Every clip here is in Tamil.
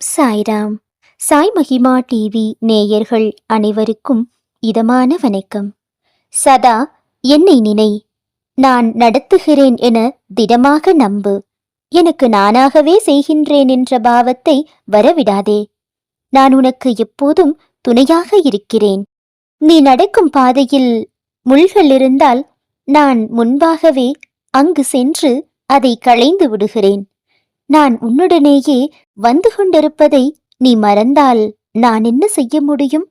சாய்ராம். சாய் மகிமா டிவி நேயர்கள் அனைவருக்கும் இதமான வணக்கம். சதா என்னை நினை. நான் நடத்துகிறேன் என திடமாக நம்பு. எனக்கு நானாகவே செய்கின்றேன் என்ற பாவத்தை வரவிடாதே. நான் உனக்கு எப்போதும் துணையாக இருக்கிறேன். நீ நடக்கும் பாதையில் முள்கள் இருந்தால் நான் முன்பாகவே அங்கு சென்று அதை களைந்து விடுகிறேன். நான் உன்னுடனேயே வந்து கொண்டிருப்பதை நீ மறந்தால் நான் என்ன செய்ய முடியும்?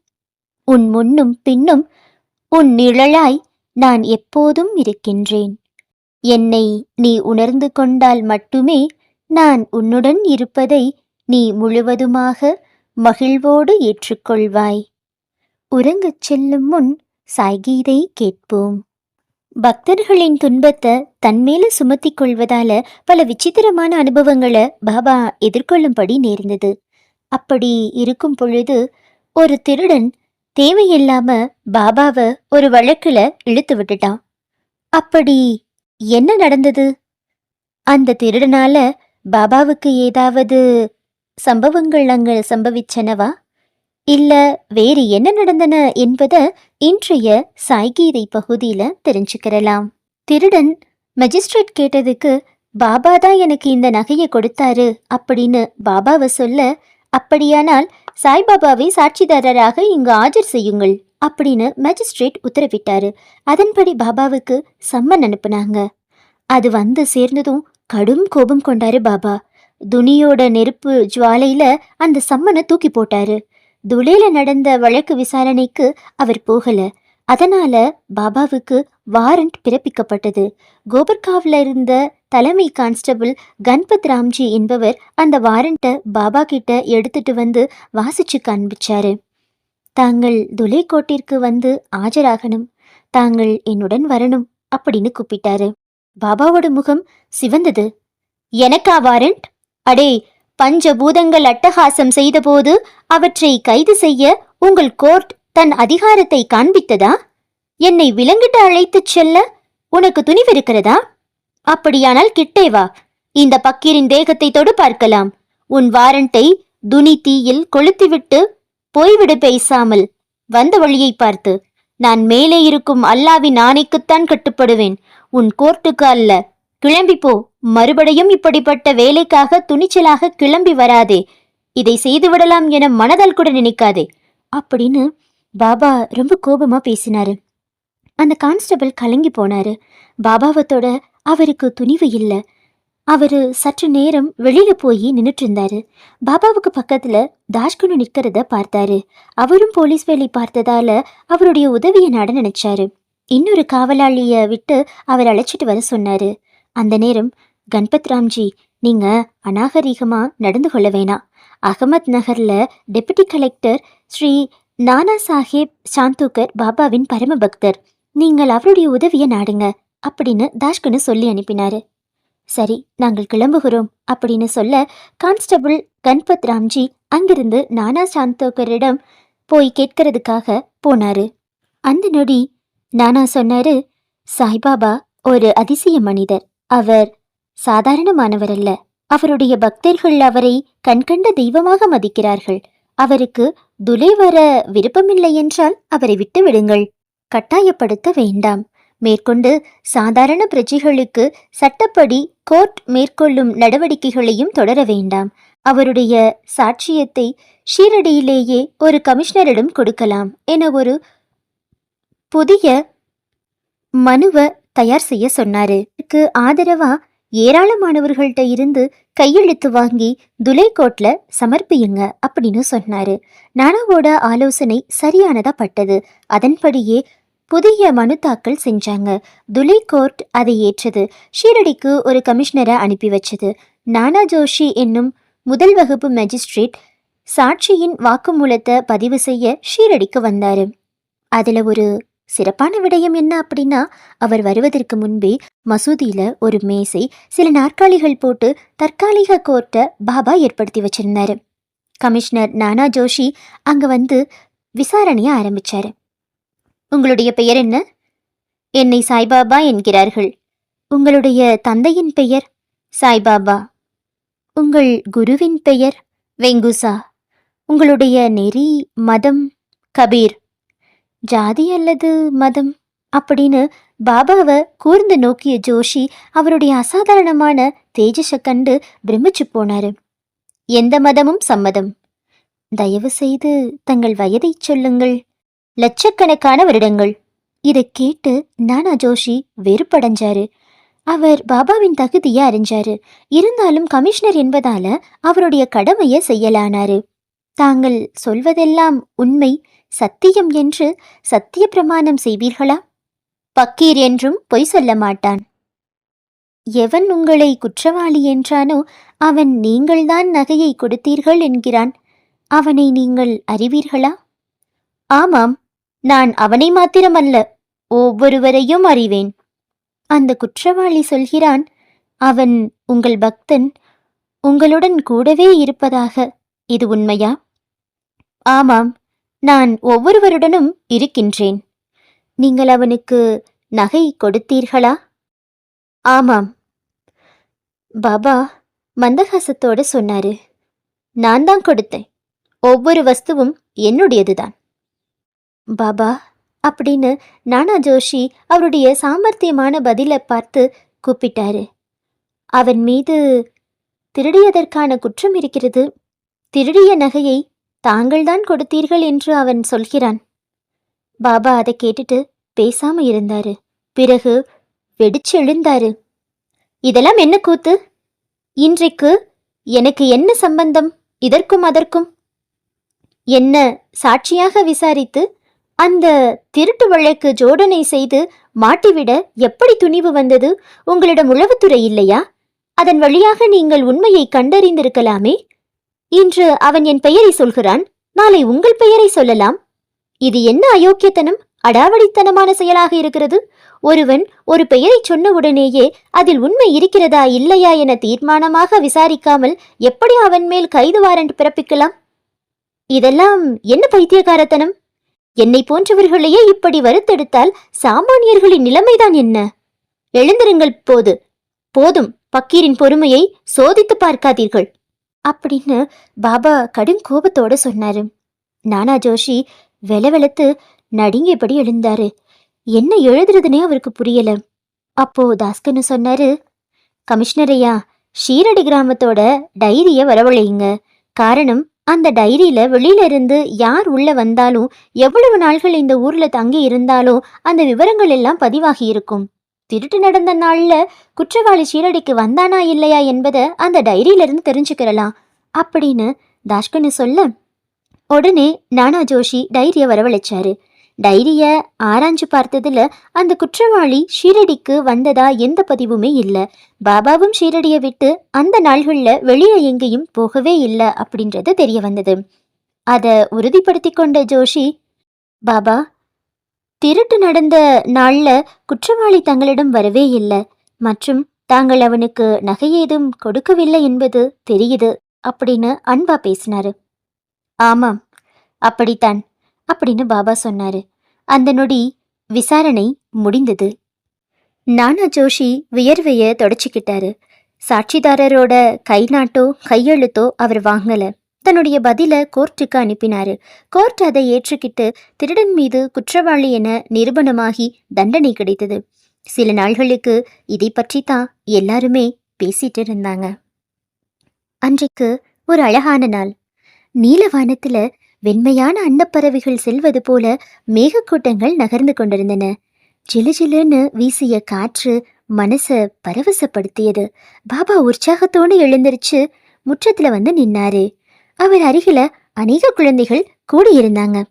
உன் முன்னும் பின்னும் உன் நிழலாய் நான் எப்போதும் இருக்கின்றேன். என்னை நீ உணர்ந்து கொண்டால் மட்டுமே நான் உன்னுடன் இருப்பதை நீ முழுவதுமாக மகிழ்வோடு ஏற்றுக்கொள்வாய். உறங்கச் செல்லும் முன் சாய்கீதை கேட்போம். பக்தர்களின் துன்பத்தை தன்மேல சுமத்தி கொள்வதால பல விசித்திரமான அனுபவங்களை பாபா எதிர்கொள்ளும்படி நேர்ந்தது. அப்படி இருக்கும் பொழுது ஒரு திருடன் தேவையில்லாம பாபாவை ஒரு வழக்குல இழுத்து விட்டுட்டான். அப்படி என்ன நடந்தது? அந்த திருடனால பாபாவுக்கு ஏதாவது சம்பவங்கள் அங்க சம்பவிச்சனவா? இல்ல வேறு என்ன நடந்தன என்பத இன்றைய சாய்கீதை பகுதியில தெரிஞ்சுக்கிறலாம். திருடன் மெஜிஸ்ட்ரேட் கேட்டதுக்கு பாபா தான் எனக்கு இந்த நகையை கொடுத்தாரு அப்படின்னு பாபாவை சொல்ல அப்படியானால் சாய்பாபாவை சாட்சிதாரராக இங்கு ஆஜர் செய்யுங்கள் அப்படின்னு மேஜிஸ்ட்ரேட் உத்தரவிட்டாரு. அதன்படி பாபாவுக்கு சம்மன் அனுப்புனாங்க. அது வந்து சேர்ந்ததும் கடும் கோபம் கொண்டாரு பாபா. துனியோட நெருப்பு ஜுவாலையில அந்த சம்மனை தூக்கி போட்டாரு. துலேல நடந்த வழக்கு விசாரணைக்கு அவர் போகல. அதனால பாபாவுக்கு வாரண்ட் பிறப்பிக்கப்பட்டது. கோபர்காவ்ல இருந்த தலைமை கான்ஸ்டபிள் கண்பத் ராம்ஜி என்பவர் அந்த வாரண்ட்டை பாபா கிட்ட எடுத்துட்டு வந்து வாசிச்சு காண்பிச்சாரு. தாங்கள் துலே கோட்டிற்கு வந்து ஆஜராகணும். தாங்கள் என்னுடன் வரணும் அப்படின்னு கூப்பிட்டாரு. பாபாவோட முகம் சிவந்தது. எனக்கா வாரண்ட்? அடே பஞ்சபூதங்கள் அட்டகாசம் செய்தபோது அவற்றை கைது செய்ய உங்கள் கோர்ட் தன் அதிகாரத்தை காண்பித்ததா? என்னை விலங்கிட்டு அழைத்துச் செல்ல உனக்கு துணிவிருக்கிறதா? அப்படியானால் கிட்டே வா. இந்த பக்கீரின் தேகத்தை தொடு பார்க்கலாம். உன் வாரண்டை துனி தீயில் கொளுத்திவிட்டு போய்விடு பேசாமல். வந்த வழியை பார்த்து. நான் மேலே இருக்கும் அல்லாவின் ஆணைக்குத்தான் கட்டுப்படுவேன். உன் கோர்ட்டுக்கு அல்ல. கிளம்பி போ மறுபடியும் இப்படிப்பட்ட வேலைக்காக துணிச்சலாக கிளம்பி வராதே. இதை செய்துவிடலாம் என மனதால் கூட நினைக்காதே. அப்படின்னு பாபா ரொம்ப கோபமா பேசினாரு. அந்த கான்ஸ்டபிள் கலங்கி போனாரு. பாபாவத்தோட அவருக்கு துணிவு இல்லை. அவரு சற்று நேரம் வெளியில போய் நின்றுட்டு இருந்தாரு பாபாவுக்கு பக்கத்துல தாஷ்குனு நிற்கிறத பார்த்தாரு. அவரும் போலீஸ் வேலை பார்த்ததால அவருடைய உதவியை நாட நினைச்சாரு. இன்னொரு காவலாளிய விட்டு அவர் அழைச்சிட்டு வர சொன்னாரு. அந்த நேரம் கண்பத் ராம்ஜி நீங்க அநாகரீகமா நடந்து கொள்ள வேணாம். அகமத் நகர்ல டெபுட்டி கலெக்டர் ஸ்ரீ நானா சாஹேப் சாந்தூக்கர் பாபாவின் பரம பக்தர் நீங்கள் அவருடைய உதவியை நாடுங்க அப்படின்னு தாஷ்கனு சொல்லி அனுப்பினாரு. சரி நாங்கள் கிளம்புகிறோம் அப்படின்னு சொல்ல கான்ஸ்டபிள் கண்பத் ராம்ஜி அங்கிருந்து நானா சாந்தோக்கரிடம் போய் கேட்கறதுக்காக போனாரு. அந்த நொடி நானா சொன்னாரு சாய்பாபா ஒரு அதிசய மனிதர். அவர் சாதாரணமானவர் அல்ல அவருடைய பக்தர்கள் அவரை கண்கண்ட தெய்வமாக மதிக்கிறார்கள். அவருக்கு துலை வர விருப்பமில்லை என்றால் அவரை விட்டு விடுங்கள். கட்டாயப்படுத்த வேண்டாம். மேற்கொண்டு சாதாரண பிரஜைகளுக்கு சட்டப்படி கோர்ட் மேற்கொள்ளும் நடவடிக்கைகளையும் தொடர வேண்டாம். அவருடைய சாட்சியத்தை ஷீரடியிலேயே ஒரு கமிஷனரிடம் கொடுக்கலாம் என ஒரு புதிய மனுவை தயார் செய்ய சொன்னாரு. இதுக்கு ஆதரவா ஏராளமானவர்கள்ட்ட இருந்து கையெழுத்து வாங்கி துலை கோட்ல சமர்ப்பியுங்க அப்படின்னு சொன்னாரு. நானாவோட ஆலோசனை சரியானதா பட்டது. அதன்படியே புதிய மனு தாக்கல் செஞ்சாங்க. துலை கோர்ட் அதை ஏற்றது. ஷீரடிக்கு ஒரு கமிஷனரை அனுப்பி வச்சது. நானா ஜோஷி என்னும் முதல் வகுப்பு மேஜிஸ்ட்ரேட் சாட்சியின் வாக்குமூலத்தை பதிவு செய்ய ஷீரடிக்கு வந்தாரு. அதுல ஒரு சிறப்பான விடயம் என்ன அப்படின்னா அவர் வருவதற்கு முன்பே மசூதியில ஒரு மேசை சில நாற்காலிகள் போட்டு தற்காலிக கோர்ட்டை பாபா ஏற்படுத்தி வச்சிருந்தாரு. கமிஷனர் நானா ஜோஷி அங்க வந்து விசாரணைய ஆரம்பிச்சாரு. உங்களுடைய பெயர் என்ன? என்னை சாய்பாபா என்கிறார்கள். உங்களுடைய தந்தையின் பெயர்? சாய்பாபா. உங்கள் குருவின் பெயர்? வெங்குசா. உங்களுடைய நெறி மதம்? கபீர். ஜாதி அல்லது மதம்? அப்படின்னு பாபாவை கூர்ந்து நோக்கிய ஜோஷி அவருடைய அசாதாரணமான தேஜஸை கண்டு பிரமிச்சு போனாரு. எந்த மதமும் சம்மதம். தயவு செய்து தங்கள் வயதைச் சொல்லுங்கள். லட்சக்கணக்கான வருடங்கள். இதை கேட்டு நானா ஜோஷி வெறுப்படைஞ்சாரு. அவர் பாபாவின் தகுதியை அறிஞ்சாரு. இருந்தாலும் கமிஷனர் என்பதால அவருடைய கடமையை செய்யலானாரு. தாங்கள் சொல்வதெல்லாம் உண்மை. சத்தியம் என்று சத்திய பிரமாணம் செய்வீர்களா? பக்கீர் என்றும் பொய் சொல்ல மாட்டான். எவன் உங்களை குற்றவாளி என்றானோ அவன் நீங்கள்தான் நகையை கொடுத்தீர்கள் என்கிறான். அவனை நீங்கள் அறிவீர்களா? ஆமாம் நான் அவனை மாத்திரமல்ல ஒவ்வொருவரையும் அறிவேன். அந்த குற்றவாளி சொல்கிறான் அவன் உங்கள் பக்தன் உங்களுடன் கூடவே இருப்பதாக இது உண்மையா? ஆமாம் நான் ஒவ்வொருவருடனும் இருக்கின்றேன். நீங்கள் அவனுக்கு நகை கொடுத்தீர்களா? ஆமாம். பாபா மந்தகாசத்தோட சொன்னாரு நான் தான் கொடுத்தேன். ஒவ்வொரு வஸ்துவும் என்னுடையதுதான். பாபா அப்படின்னு நானா ஜோஷி அவருடைய சாமர்த்தியமான பதிலை பார்த்து கூப்பிட்டாரு. அவன் மீது திருடியதற்கான குற்றம் இருக்கிறது. திருடிய நகையை தாங்கள்தான் கொடுத்தீர்கள் என்று அவன் சொல்கிறான். பாபா அதை கேட்டுட்டு பேசாம இருந்தாரு. பிறகு வெடிச்செழுந்தாரு இதெல்லாம் என்ன கூத்து? இன்றைக்கு எனக்கு என்ன சம்பந்தம்? இதற்கும் அதற்கும்? என்ன சாட்சியாக விசாரித்து அந்த திருட்டு வழக்கு ஜோடனை செய்து மாட்டிவிட எப்படி துணிவு வந்தது? உங்களிடம் உளவுத்துறை இல்லையா? அதன் வழியாக நீங்கள் உண்மையை கண்டறிந்திருக்கலாமே. இன்று அவன் என் பெயரை சொல்கிறான். நாளை உங்கள் பெயரை சொல்லலாம். இது என்ன அயோக்கியத்தனம்? அடாவடித்தனமான செயலாக இருக்கிறது. ஒருவன் ஒரு பெயரை சொன்னவுடனேயே அதில் உண்மை இருக்கிறதா இல்லையா என தீர்மானமாக விசாரிக்காமல் எப்படி அவன் மேல் கைது வாரண்ட் பிறப்பிக்கலாம்? இதெல்லாம் என்ன பைத்தியகாரத்தனம் என்னை போன்றவர்களையே இப்படி வருத்தெடுத்தால் சாமானியர்களின் நிலைமைதான் என்ன? எழுந்திருங்கள் போது. போதும். பக்கீரின் பொறுமையை சோதித்து பார்க்காதீர்கள். அப்படின்னு பாபா கடும் கோபத்தோட சொன்னாரு. நானா ஜோஷி வெலவெலத்து நடுங்கியபடி எழுந்தாரு. என்ன எழுதுறதுனே அவருக்கு புரியல. அப்போ தாஸ்கனு சொன்னாரு கமிஷனரையா ஷீரடி கிராமத்தோட டைரிய வரவழையுங்க. காரணம் அந்த டைரியில வெளியில இருந்து யார் உள்ள வந்தாலும் எவ்வளவு நாள்கள் இந்த ஊர்ல தங்கி இருந்தாலும் அந்த விவரங்கள் எல்லாம் பதிவாகி இருக்கும். திருட்டு நடந்த நாள்ல குற்றவாளி ஷீரடிக்கு வந்தானா இல்லையா என்பதை அந்த டைரியில இருந்து தெரிஞ்சுக்கிறலாம். அப்படின்னு தாஷ்கனு சொல்ல உடனே நானா ஜோஷி டைரியை வரவழைச்சாரு. டைரியை ஆராய்ஞ்சு பார்த்ததுல அந்த குற்றவாளி ஷீரடிக்கு வந்ததா எந்த பதிவுமே இல்லை. பாபாவும் ஷீரடியை விட்டு அந்த நாள்களில் வெளியே எங்கேயும் போகவே இல்லை அப்படின்றது தெரிய வந்தது. அதை உறுதிப்படுத்தி கொண்ட ஜோஷி பாபா திருட்டு நடந்த நாள்ல குற்றவாளி தங்களிடம் வரவே இல்லை. மற்றும் தாங்கள் அவனுக்கு நகை ஏதும் கொடுக்கவில்லை என்பது தெரியுது அப்படின்னு அன்பா பேசினாரு. ஆமாம் அப்படித்தான் அப்படின்னு பாபா சொன்னாரு. அந்த நொடி விசாரணை முடிந்தது. நானா ஜோஷி வியர்வைய தொடச்சிக்கிட்டாரு. சாட்சிதாரரோட கை நாட்டோ கையெழுத்தோ அவர் வாங்கலை. தன்னுடைய பதில கோர்ட்டுக்கு அனுப்பினாரு. கோர்ட் அதை ஏற்றுக்கிட்டு திருடன் மீது குற்றவாளி என நிரூபணமாகி தண்டனை கிடைத்தது. சில நாள்களுக்கு இதை பற்றி தான் எல்லாருமே பேசிட்டு இருந்தாங்க. அன்றைக்கு ஒரு அழகான நாள். நீலவானத்துல வெண்மையான அன்னப்பறவைகள் செல்வது போல மேகக்கூட்டங்கள் நகர்ந்து கொண்டிருந்தன. ஜிலு ஜிலுன்னு வீசிய காற்று மனச பரவசப்படுத்தியது. பாபா உற்சாகத்தோடு எழுந்திருச்சு முற்றத்துல வந்து நின்னாரு. அவர் அருகில அநேக குழந்தைகள் கூடியிருந்தாங்க.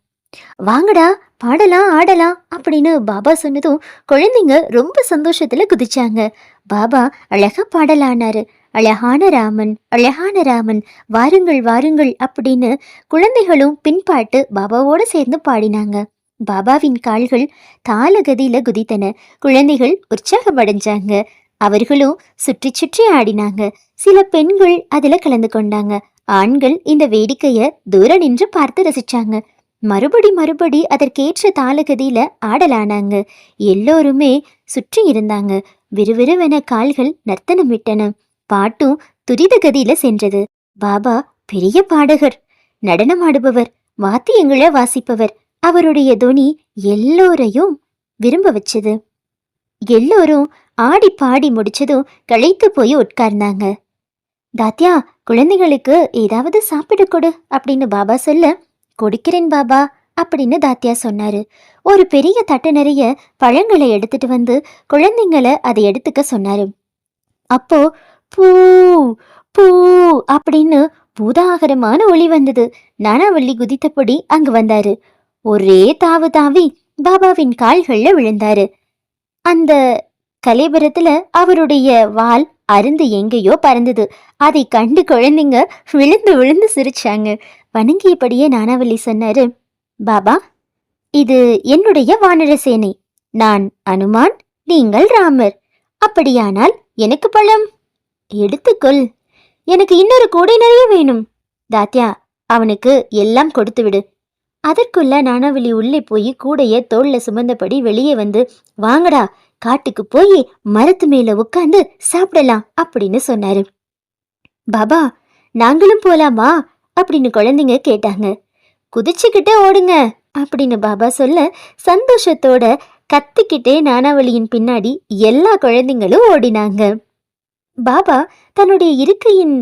வாங்கடா பாடலாம் ஆடலாம் அப்படின்னு பாபா சொன்னதும் குழந்தைங்க ரொம்ப சந்தோஷத்துல குதிச்சாங்க. பாபா அழகா பாடலானாரு. அழகான ராமன் அழகான ராமன் வாருங்கள் வாருங்கள் அப்படின்னு குழந்தைகளும் பின்பாட்டு பாபாவோட சேர்ந்து பாடினாங்க. பாபாவின் கால்கள் தாளகதியில குதித்தன. குழந்தைகள் உற்சாகமடைஞ்சாங்க. அவர்களும் சுற்றி சுற்றி ஆடினாங்க. சில பெண்கள் அதுல கலந்து கொண்டாங்க. ஆண்கள் இந்த வேடிக்கைய தூர நின்று பார்த்து ரசிச்சாங்க. மறுபடி மறுபடி அதற்கேற்ற தாளகதியில ஆடலானாங்க. எல்லோருமே சுற்றி இருந்தாங்க. விறுவிறுவென கால்கள் நர்த்தனம் விட்டன. பாட்டும் துரித கதியில சென்றது. பாபா பெரிய பாடகர் நடனமாடுபவர் வாத்தியங்களை வாசிப்பவர் அவருடைய துணி எல்லோரையும் விரும்ப வச்சது. எல்லோரும் ஆடி பாடி முடிச்சதும் களைத்து போய் உட்கார்ந்தாங்க. தாத்யா குழந்தைகளுக்கு ஏதாவது சாப்பிட கொடு அப்படின்னு பாபா சொல்ல கொடுக்கிறேன் பாபா அப்படின்னு தாத்தியா சொன்னாரு. ஒரு பெரிய தட்டு நிறைய பழங்களை எடுத்துட்டு வந்து குழந்தைங்களை அதை எடுத்துக்க சொன்னாரு. அப்போ பூ பூ அப்படின்னு பூதாகரமான ஒளி வந்தது. நானாவள்ளி குதித்தபடி அங்கு வந்தாரு. ஒரே தாவு தாவி பாபாவின் கால்கள்ல விழுந்தாரு. அந்த கலைபுரத்துல அவருடைய வால் அருந்து எங்கேயோ பறந்தது. அதை கண்டு குழந்தைங்க விழுந்து விழுந்து சிரிச்சாங்க. வணங்கியபடியே நானாவலி சொன்னாரு பாபா இது என்னுடைய வானர சேனை. நான் அனுமான் நீங்கள் ராமர். அப்படியானால் எனக்கு பழம். எடுத்துக்கொள். எனக்கு இன்னொரு கூடை நிறைய வேணும். தாத்யா அவனுக்கு எல்லாம் கொடுத்து விடு அதற்குள்ள நானாவலி உள்ளே போய் கூடைய தோல்ல சுமந்தபடி வெளியே வந்து வாங்கடா காட்டுக்கு போய் மரத்து மேல உட்காந்து சாப்பிடலாம் அப்படின்னு சொன்னாரு. பாபா நாங்களும் போலாமா? அப்படின்னு குழந்தைங்க கேட்டாங்க. குதிச்சுக்கிட்டே ஓடுங்க அப்படின்னு பாபா சொல்ல சந்தோஷத்தோட கத்திக்கிட்டே நானாவளியின் பின்னாடி எல்லா குழந்தைங்களும் ஓடினாங்க. பாபா தன்னுடைய இருக்கையின்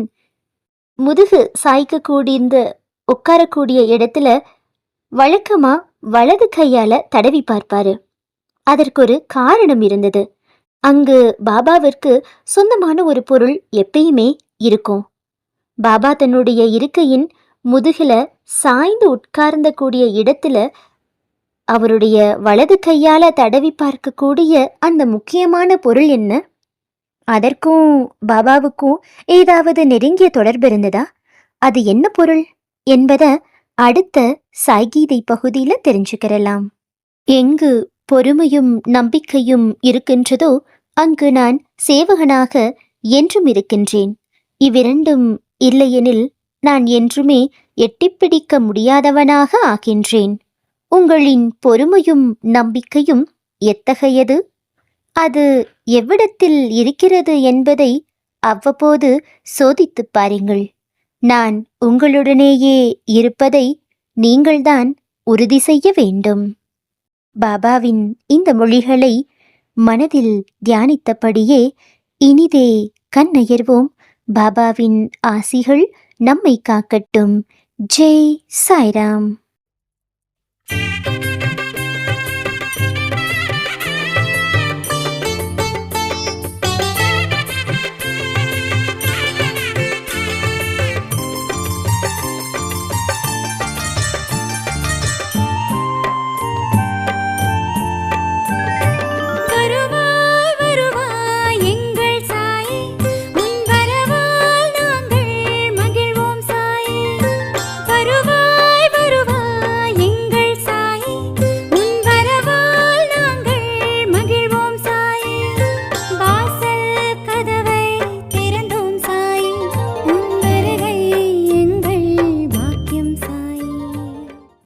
முதுகு சாய்க்க கூடியிருந்த உட்காரக்கூடிய இடத்துல வழக்கமா வலது கையால தடவி பார்ப்பாரு. அதற்கொரு காரணம் இருந்தது. அங்கு பாபாவிற்கு சொந்தமான ஒரு பொருள் எப்பயுமே இருக்கும். பாபா தன்னுடைய இருக்கையின் முதுகில சாய்ந்து உட்கார்ந்த கூடிய இடத்துல அவருடைய வலது கையால தடவி பார்க்கக்கூடிய அந்த முக்கியமான பொருள் என்ன? அதற்கும் பாபாவுக்கும் ஏதாவது நெருங்கிய தொடர்பு இருந்ததா? அது என்ன பொருள் என்பத அடுத்த சாய்கீதை பகுதியில் தெரிஞ்சுக்கிறலாம். எங்கு பொறுமையும் நம்பிக்கையும் இருக்கின்றதோ அங்கு நான் சேவகனாக என்றும் இருக்கின்றேன். இவ்விரண்டும் இல்லையெனில் நான் என்றுமே எட்டிப்பிடிக்க முடியாதவனாக ஆகின்றேன். உங்களின் பொறுமையும் நம்பிக்கையும் எத்தகையது? அது எவ்விடத்தில் இருக்கிறது என்பதை அவ்வப்போது சோதித்துப் பாருங்கள். நான் உங்களுடனேயே இருப்பதை நீங்கள்தான் உறுதி செய்ய வேண்டும். பாபாவின் இந்த மொழிகளை மனதில் தியானித்தபடியே இனிதே கண்ணயர்வோம். பாபாவின் ஆசிகள் நம்மை காக்கட்டும். ஜெய் சாய்ராம்.